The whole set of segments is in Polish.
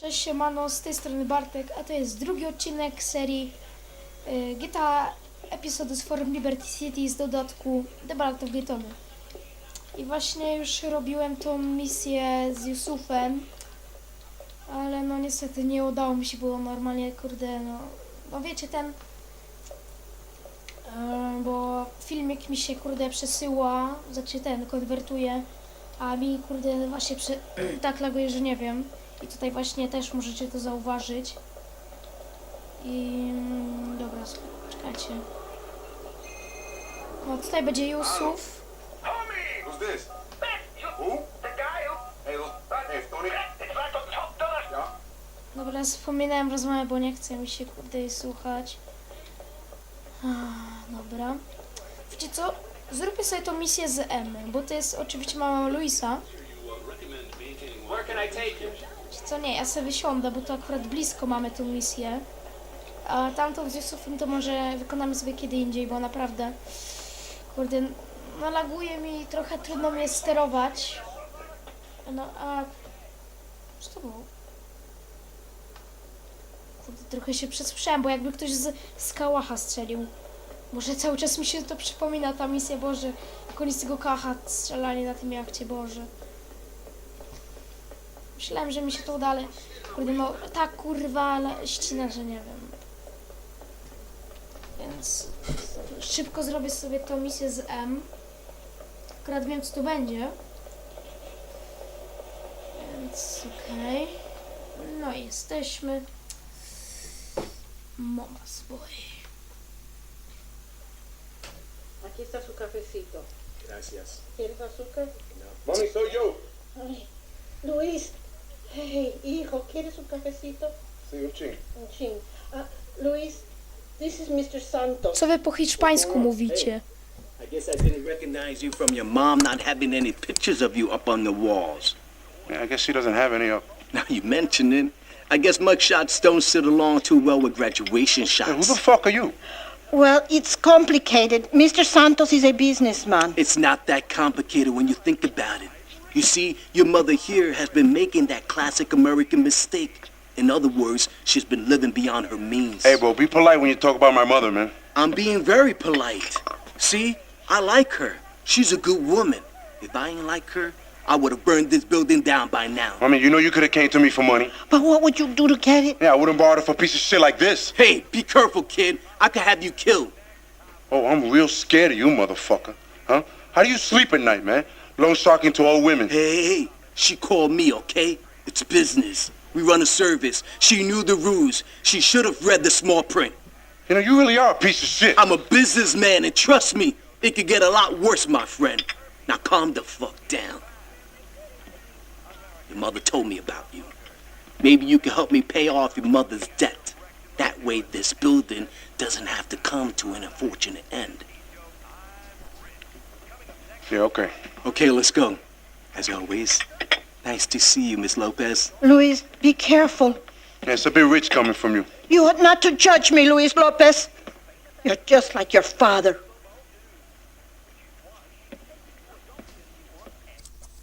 Cześć siemano, z tej strony Bartek, a to jest drugi odcinek serii y, GTA Episodes Forum Liberty City z dodatku The Ballad of Gatony. I właśnie już robiłem tą misję z Yusufem, ale no niestety nie udało mi się, było normalnie, kurde, no, no wiecie ten, y, bo filmik mi się, kurde, przesyła, znaczy ten, konwertuje, a mi, kurde, właśnie tak laguje, że nie wiem. I tutaj właśnie też możecie to zauważyć. I mm, dobra, czekajcie. No tutaj będzie Yusuf. Dobra, wspominałem rozmowę, bo nie chce mi się kurde słuchać. Dobra. Wiecie co? Zróbmy sobie tą misję z M, bo to jest oczywiście mama Luisa. Where can I take you? Wiecie co? Nie, ja sobie wysiądę, bo to akurat blisko mamy tą misję. A tamtą z Yusufem to może wykonamy sobie kiedy indziej, bo naprawdę kurde, no laguje mi trochę trudno mnie sterować. No a co to było? Kurde, trochę się przesłyszałem, bo jakby ktoś z, z kałacha strzelił. Może cały czas mi się to przypomina ta misja, Boże, jak oni z tego kałacha strzelali na tym jachcie, Boże. Myślałem, że mi się to uda, ale kurde, no tak kurwa, ale ścina, że nie wiem. Więc szybko zrobię sobie tą misję z M. Akurat wiem, co tu będzie. Więc okej. No i jesteśmy. Momas boy. Aquí está su cafecito. Gracias. ¿Quieres azúcar? Mami, soy yo. Ay, Luis. Hey, hijo, ¿quieres un cafecito? Sí, un ching. Un chin. Ah, Luis, this is Mr. Santos. Co wy po hiszpańsku mówicie? I guess I didn't recognize you from your mom not having any pictures of you up on the walls. Yeah, I guess she doesn't have any up. Now you mention it. I guess mugshots don't sit along too well with graduation Hey, who the fuck are you? Well, it's complicated. Mr. Santos is a businessman. It's not that complicated when you think about it. You see, your mother here has been making that classic American mistake. In other words, she's been living beyond her means. Hey, bro, be polite when you talk about my mother, man. I'm being very polite. See, I like her. She's a good woman. If I ain't like her, I would have burned this building down by now. I mean, you know you could have came to me for money. But what would you do to get it? Yeah, I wouldn't borrow it for a piece of shit like this. Hey, be careful, kid. I could have you killed. Oh, I'm real scared of you, motherfucker. Huh? How do you sleep at night, man? Loan sharking to old women. Hey. She called me, okay? It's business. We run a service. She knew the rules. She should have read the small print. You know, you really are a piece of shit. I'm a businessman, and trust me, it could get a lot worse, my friend. Now calm the fuck down. Your mother told me about you. Maybe you can help me pay off your mother's debt. That way, this building doesn't have to come to an unfortunate end. Yeah, okay. Okay, let's go. As always, nice to see you, Miss Lopez. Luis, be careful. Yeah, it's a bit rich coming from you. You ought not to judge me, Luis Lopez. You're just like your father.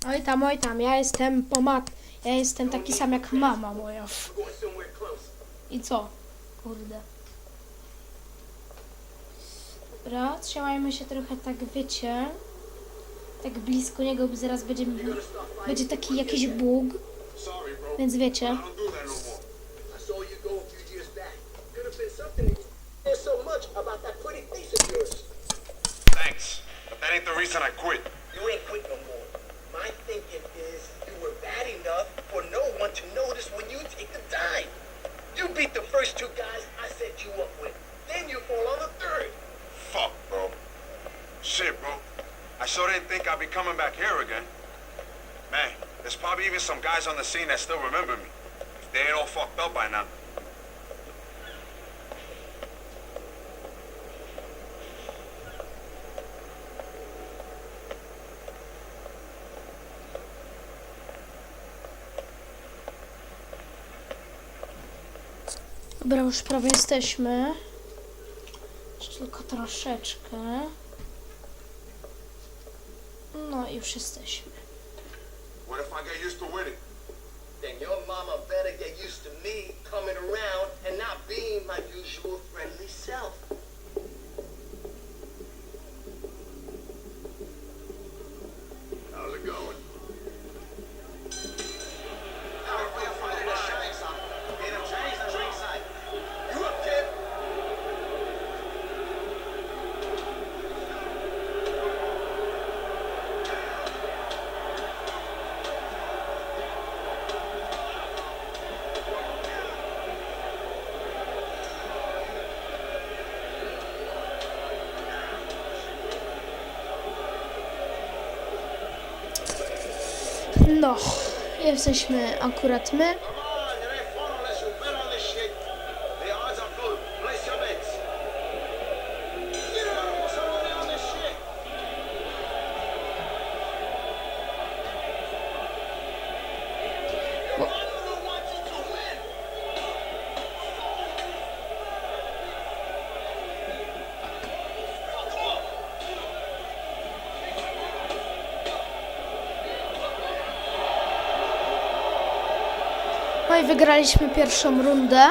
Oj tam, oj tam, ja jestem pomat. Ja jestem taki sam jak mama moja. I co? Kurde. Dobra, trzymajmy się trochę tak, wiecie. Tak blisko niego, bo zaraz będzie, będzie taki jakiś bóg. Więc wiecie. Thanks. But that ain't the reason I quit coming back here again. Man, there's probably even some guys on the scene that still remember me. If they ain't all fucked up by now. Dobra, już prawie jesteśmy. Jeszcze tylko troszeczkę. już jesteśmy. What if I get used to winning? Then your mama better get used to me coming around and not being my usual friendly self. No, jesteśmy akurat my. Wygraliśmy pierwszą rundę.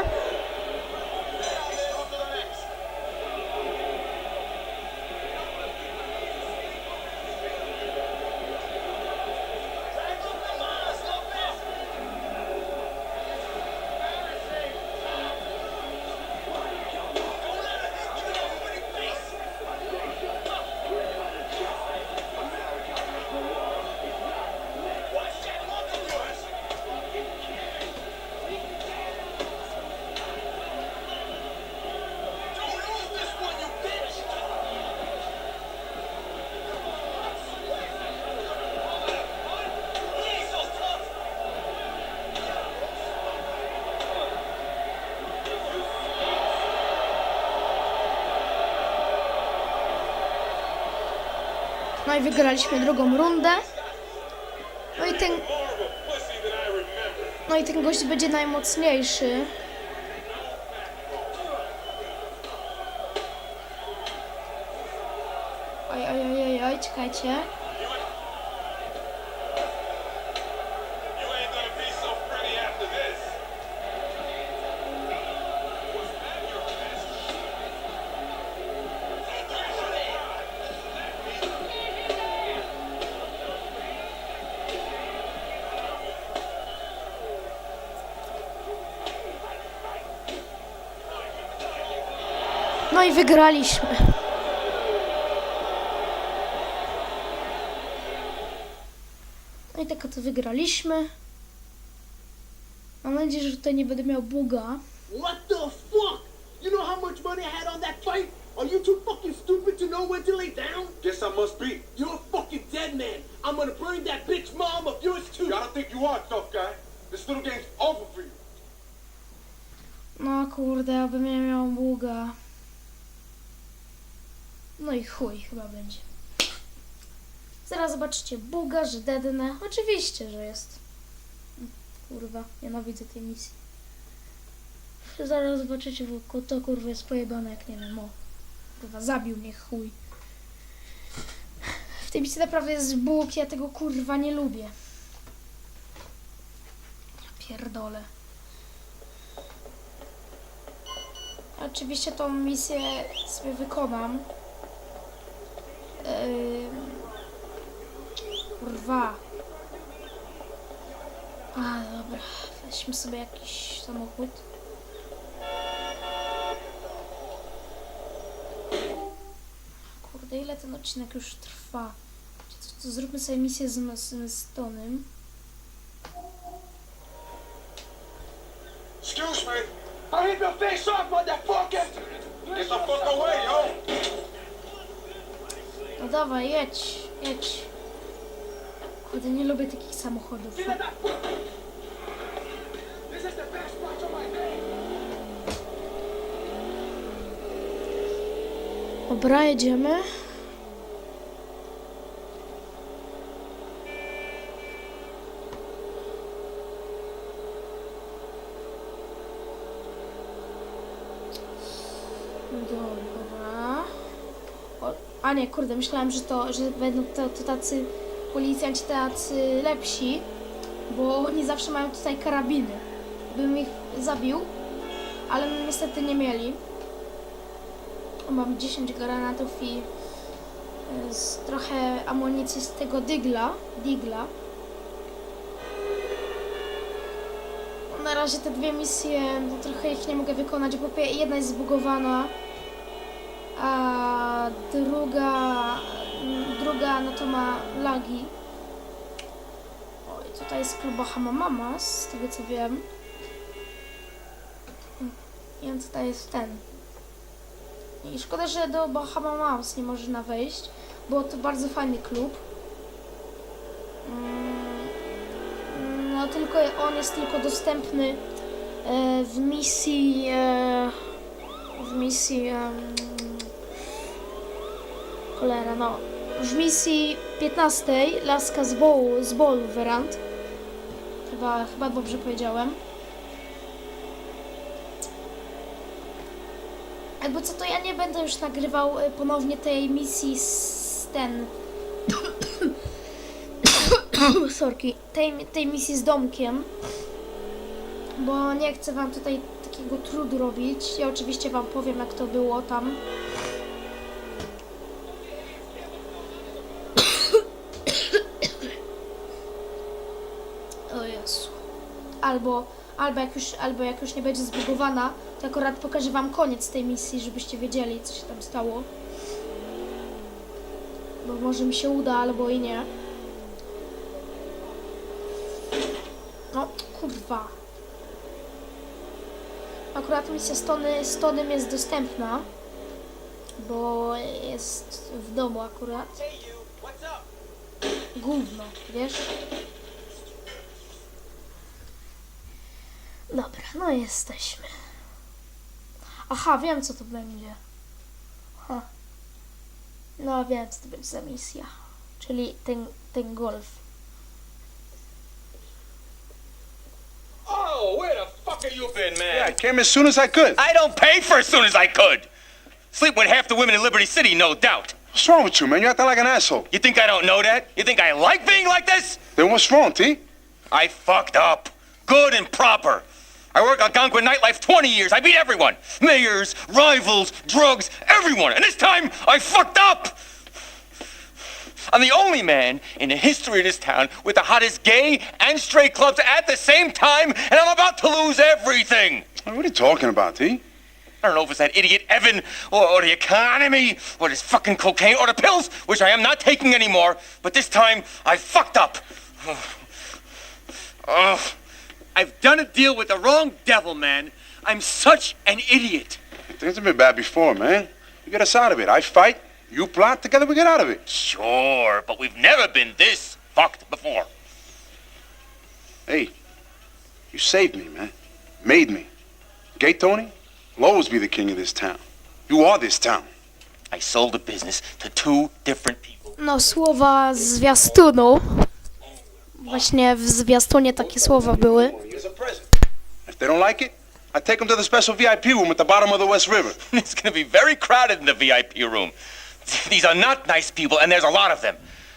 I wygraliśmy drugą rundę. No i ten, no i ten gość będzie najmocniejszy. Oj, oj, oj, oj, oj, czekajcie. Wygraliśmy. No i tak oto wygraliśmy. Mam nadzieję, że tutaj nie będę miał buga. What the fuck? You know how much money I had on that fight? Are you too fucking stupid to know when to lay down? Guess I must be. You're a fucking dead man. I'm gonna burn that bitch mom of yours too. I don't think you are, tough guy. This little game's over for you. No kurde, abym nie miał buga. No i chuj chyba będzie. Zaraz zobaczycie buga, że dednę. Oczywiście, że jest. Kurwa, nienawidzę tej misji. Zaraz zobaczycie, bo to kurwa jest pojebane jak nie wiem, o. Kurwa, zabił mnie chuj. W tej misji naprawdę jest bóg, ja tego kurwa nie lubię. Ja Pierdolę. Oczywiście tą misję sobie wykonam. Kurwa. A, dobra. Weźmy sobie jakiś samochód. Kurde, ile ten odcinek już trwa? Zróbmy sobie misję z, z, z Tonym. Excuse me. I hit the face off, motherfucker! Get the fuck away, yo. No dawaj, jedź, jedź. Kurde, nie lubię takich samochodów. Day. Dobra, jedziemy. Dobra. A nie, kurde, myślałem, że to, że będą to, to tacy policjanci tacy lepsi, bo oni zawsze mają tutaj karabiny. Bym ich zabił, ale niestety nie mieli. Mam 10 granatów i e, z trochę amunicji z tego digla. digla. No, Na razie te dwie misje, no trochę ich nie mogę wykonać, bo jedna jest zbugowana, a druga, druga no to ma lagi. Oj, tutaj jest klub Bahamamama, z tego co wiem. I tutaj jest ten. I szkoda, że do Bahama Mouse nie można wejść, bo to bardzo fajny klub. Mm, no tylko on jest tylko dostępny e, w misji e, w misji cholera, no. W misji 15 Laska z Bołu, z Bolu Werant chyba, chyba dobrze powiedziałem. Jakby co to ja nie będę już nagrywał e, ponownie tej misji z ten. Sorki, tej, tej misji z domkiem, bo nie chcę wam tutaj takiego trudu robić. Ja oczywiście wam powiem, jak to było tam. O Jezu. Albo, albo, jak już, albo jak już nie będzie zbugowana, to akurat pokażę wam koniec tej misji, żebyście wiedzieli, co się tam stało. Bo może mi się uda, albo i nie. No, kurwa. Akurat misja z, Tony, z Tonym jest dostępna, bo jest w domu akurat. Gówno, wiesz? Dobra, no jesteśmy. Aha, wiem co to będzie. Ha. No wiem co to będzie za misja. Czyli ten, ten golf. Oh, where the fuck have you been, man? Yeah, I came as soon as I could. I don't pay for as soon as I could. Sleep with half the women in Liberty City, no doubt. What's wrong with you, man? You acting like an asshole. You think I don't know that? You think I like being like this? Then what's wrong, T? I fucked up. Good and proper. I work Algonquin nightlife 20 years. I beat everyone. Mayors, rivals, drugs, everyone. And this time, I fucked up. I'm the only man in the history of this town with the hottest gay and straight clubs at the same time, and I'm about to lose everything. What are you talking about, T? I don't know if it's that idiot Evan, or, or the economy, or this fucking cocaine, or the pills, which I am not taking anymore, but this time I fucked up. Ugh. I've done a deal with the wrong devil, man. I'm such an idiot. Things have been bad before, man. You get us out of it. I fight, you plot, together we get out of it. Sure, but we've never been this fucked before. Hey, you saved me, man. Made me. Gay Tony will always be the king of this town. You are this town. I sold the business to two different people. No, słowa z zwiastunu. Właśnie w zwiastunie takie słowa były. Here's a present. If they don't like it, I take them to the special VIP room at the bottom of the West River. It's going to be very crowded in the VIP room. These are not nice people, and there's a lot of them.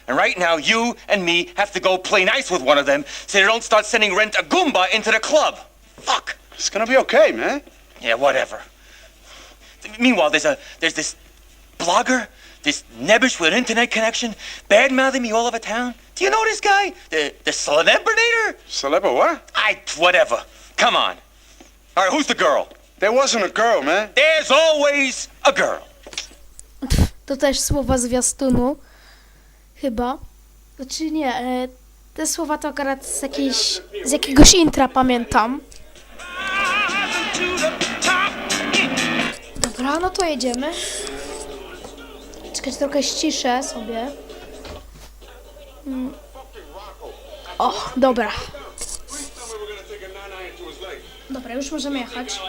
And right now, you and me have to go play nice with one of them so they don't start sending Rent a Goomba into the club. Fuck. It's gonna be okay, man. Yeah, whatever. Meanwhile, there's a there's this blogger, this nebbish with an internet connection, bad mouthing me all over town. Do you know this guy? The the celebrinator? Celeba, what? I whatever. Come on. All right, who's the girl? There wasn't a girl, man. There's always a girl. To też słowa zwiastunu. Chyba. Znaczy nie, e, te słowa to akurat z, jakiejś, z jakiegoś intra pamiętam. Dobra, no to jedziemy. Czekać trochę ściszę sobie. Mm. O, dobra. Dobra, już możemy jechać.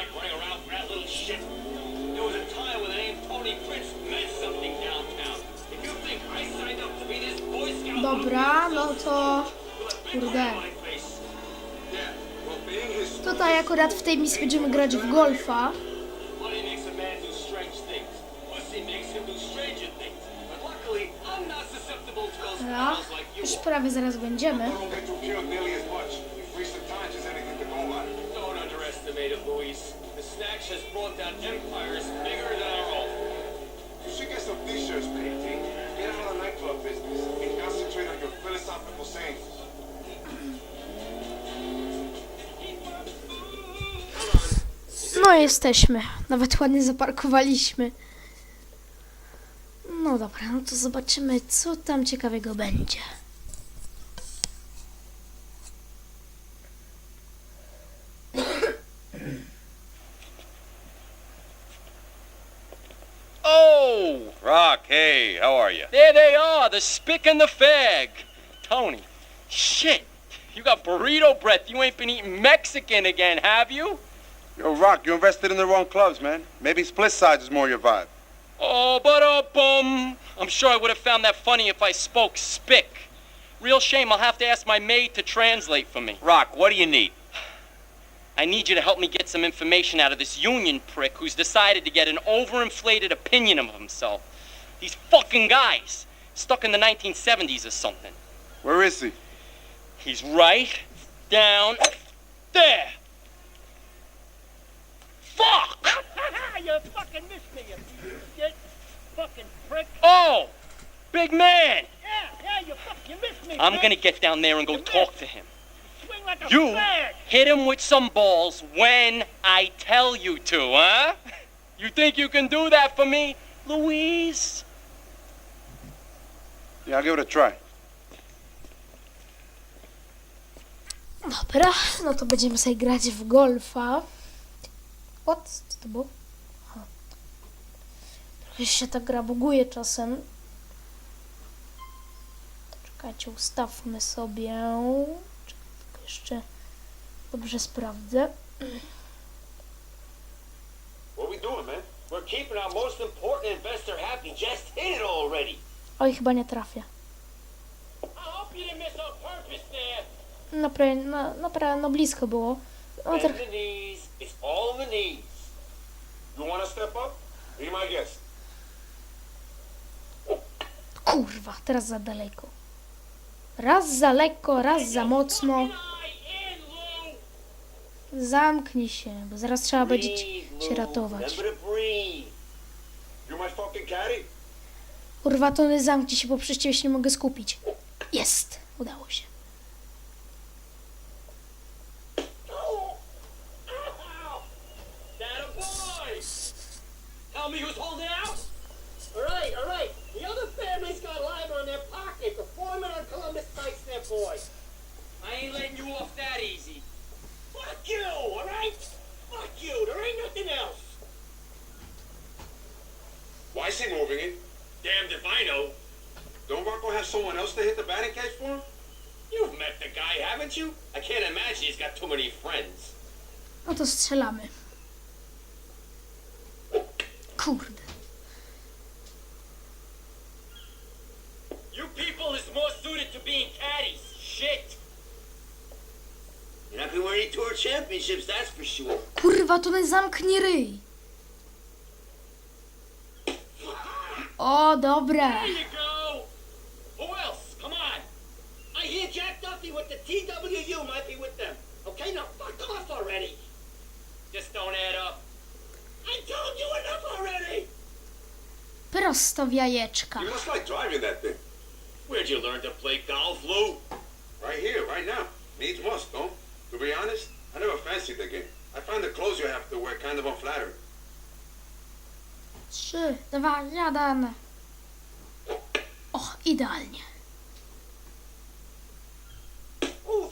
Dobra, no to... Kurde. Tutaj akurat w tej misji będziemy grać w golfa. Concentrate on your philosophical sayings. No jesteśmy. Nawet ładnie zaparkowaliśmy. No dobra, no to zobaczymy, co tam ciekawego będzie. Oh, Rock, hey, how are you? There they are, the spick and the fag. Tony, shit, You got burrito breath. You ain't been eating Mexican again, have you? Yo, Rock, you invested in the wrong clubs, man. Maybe split sides is more your vibe. Oh, but uh, bum. I'm sure I would have found that funny if I spoke spick. Real shame. I'll have to ask my maid to translate for me. Rock, what do you need? I need you to help me get some information out of this union prick who's decided to get an overinflated opinion of himself. These fucking guys, stuck in the 1970s or something. Where is he? He's right down there. Fuck! You fucking missed me, you shit. Fucking prick. Oh, big man. Yeah, yeah, you fucking missed me. I'm prick. gonna get down there and go talk to him. Swing like a You flag. hit him with some balls when I tell you to, huh? You think you can do that for me, Louise? Yeah, I'll give it a try. Dobra, no to będziemy sobie grać w golfa. What? Co to było? Trochę się ta gra buguje czasem. Czekajcie, ustawmy sobie. Czekaj, jeszcze dobrze sprawdzę. Oj, chyba nie trafię. Purpose there. Naprawdę, no, naprawdę, no blisko było. No, Bend trochę- the knees. It's all in the knees. You want to step up? Be my guest. Kurwa, teraz za daleko. Raz za lekko, raz za mocno. Zamknij się, bo zaraz trzeba będzie ci- Breathe, się Lou. ratować. Kurwa, Tony, zamknij się, bo przecież ciebie się nie mogę skupić. Jest! Udało się. Tell me who's on their pocket. The on Columbus Pikes their boy. I ain't letting you off that easy. Fuck you, all right? Fuck you. There ain't nothing else. Why is he moving it? Damned if I know. Don't Rocco have someone else to hit the batting cage for him? You've met the guy, haven't you? I can't imagine he's got too many friends. No to strzelamy. Kurde. More suited to being caddies. Shit. You're not gonna win any tour championships, that's for sure. Kurwa, Tony, zamknij ryj. O, dobra. There you go. Who else? Come on. I hear Jack Duffy with the TWU might be with them. Okay, now fuck off already. Just don't add up. I told you enough already. Prosto w jajeczka. You must like driving that thing. Where'd you learn to play golf, Lou? Right here, right now. Needs must, don't? To be honest, I never fancied the game. I find the clothes you have to wear kind of unflattering. Trzy, dwa, jeden. O, idealnie.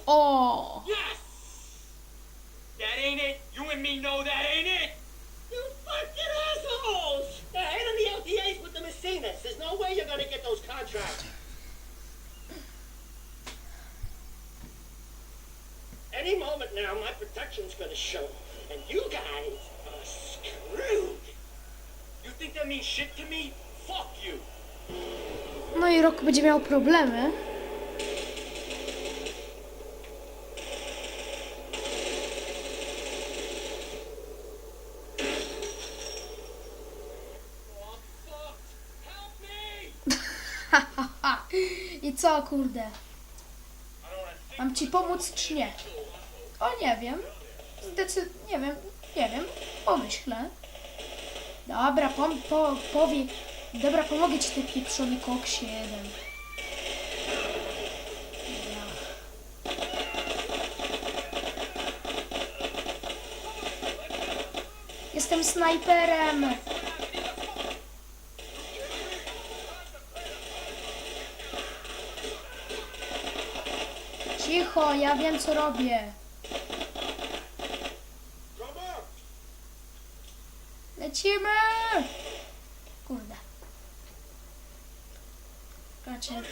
O, Yes. That ain't it. You and me know that ain't it. You fucking assholes. The head of the LTA's with the Messinas. There's no way you're gonna get those contracts. Any moment now, my protection's gonna show, and you guys are screwed. You think that means shit to me? Fuck you. no i rok będzie miał problemy. I co, kurde? Mam ci pomóc czy nie? O, nie wiem. Zdecyd... nie wiem, nie wiem. Pomyślę. Dobra, pom... po... powie... Dobra, pomogę ci, ty pieprzony koksie jeden. Jestem snajperem! Cicho, ja wiem co robię. Come on! Lecimy! Kurde. Czekajcie.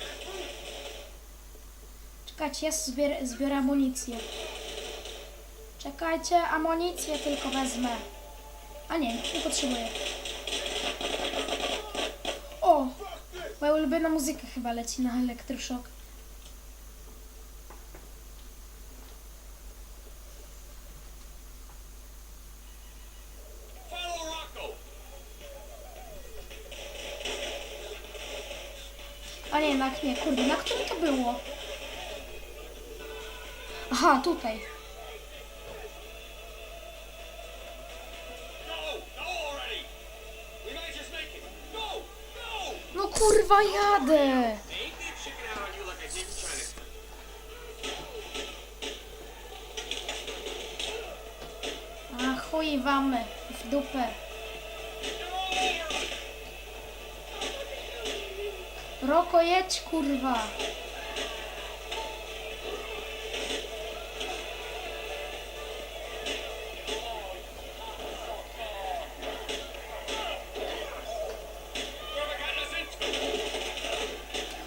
Czekajcie, ja zbier zbiorę amunicję. Czekajcie, amunicję tylko wezmę. A nie, nie potrzebuję. O! Moja ulubiona muzyka chyba leci na elektroszok. Nie, kurde, na którym to było? Aha, tutaj. No kurwa, jadę! A chuj wamy w dupę. Roko, jedź, kurwa.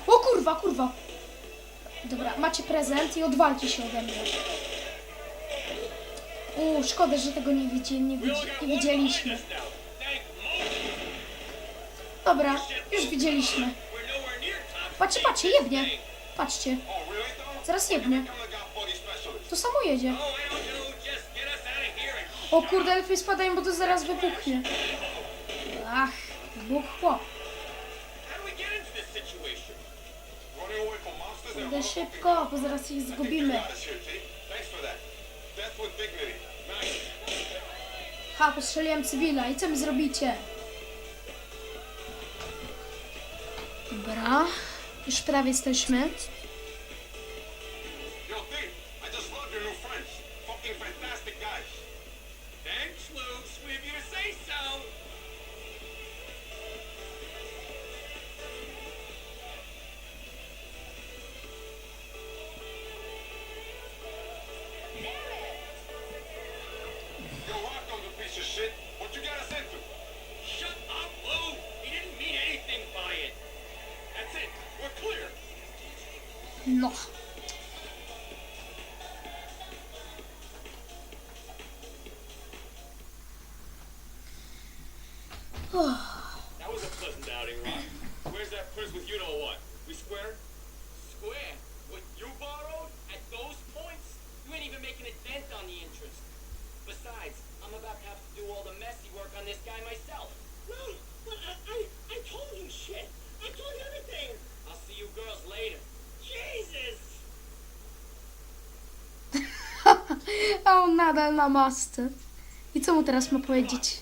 O kurwa, kurwa. Dobra, macie prezent i odwalcie się ode mnie. U, szkoda, że tego nie, widzi, nie, widzi, nie widzieliśmy. Dobra, już widzieliśmy. Patrzcie, patrzcie, jebnie. Patrzcie, zaraz jebnie. To samo jedzie. O kurde, lepiej spadaj, bo to zaraz wybuchnie. Ach, wybuchło. Idę szybko, bo zaraz ich zgubimy. Ha, postrzeliłem cywila i co mi zrobicie? Dobra, już prawie jesteśmy. Nadal na masce. I co mu teraz ma powiedzieć?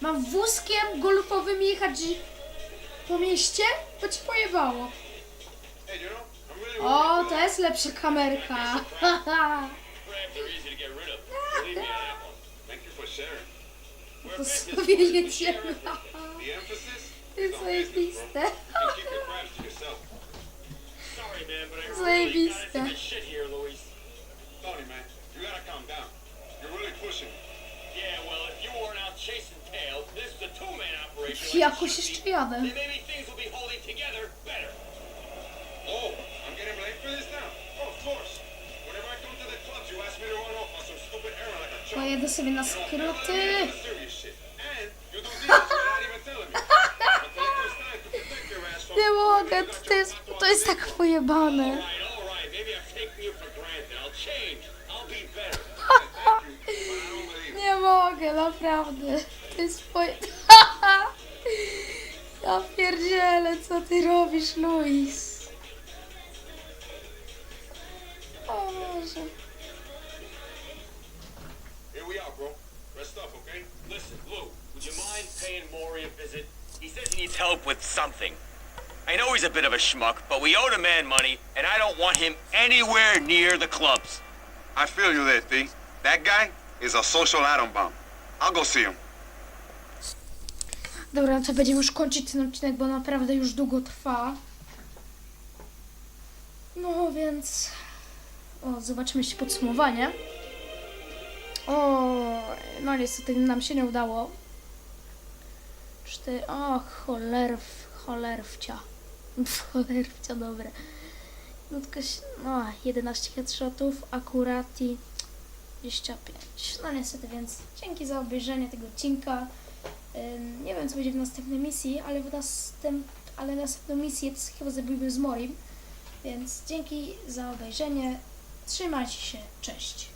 Mam wózkiem golfowym jechać po mieście? To ci pojebało. O, to jest lepsza kamerka. To sobie jedziemy. zajebiste. Zajebiste. Tony, man, you gotta calm down. You're really pushing it. Yeah, well, if you weren't out chasing tail, this is a two-man operation. Jakoś jeszcze jadę. Then maybe things will be holding together better. Oh, I'm getting blamed for this now? Oh, of course. Whenever I come to the clubs, you ask me to run off on some stupid errand like a chump. Pojedę sobie na skróty. me. Nie mogę, to jest, to jest tak pojebane. Mogę, naprawdę. To jest twoje... Ja pierdzielę, co ty robisz, Luis? O Boże. Here we are, bro. Rest up, okay? Listen, Lou, would you mind paying Maury a visit? He says he needs help with something. I know he's a bit of a schmuck, but we owe the man money, and I don't want him anywhere near the clubs. I feel you there, T. That guy is a social atom bomb. Dobra, to będziemy już kończyć ten odcinek, bo naprawdę już długo trwa. No więc... O, zobaczmy jeszcze podsumowanie. O, no niestety nam się nie udało. Cztery... O, cholerw, cholerwcia. Cholerwcia, dobre. No tylko, no 11 headshotów, akurat i 25. No niestety, więc dzięki za obejrzenie tego odcinka. Nie wiem co będzie w następnej misji, ale w następ, ale następną misję chyba zrobimy z Morim. Więc dzięki za obejrzenie. Trzymajcie się, cześć.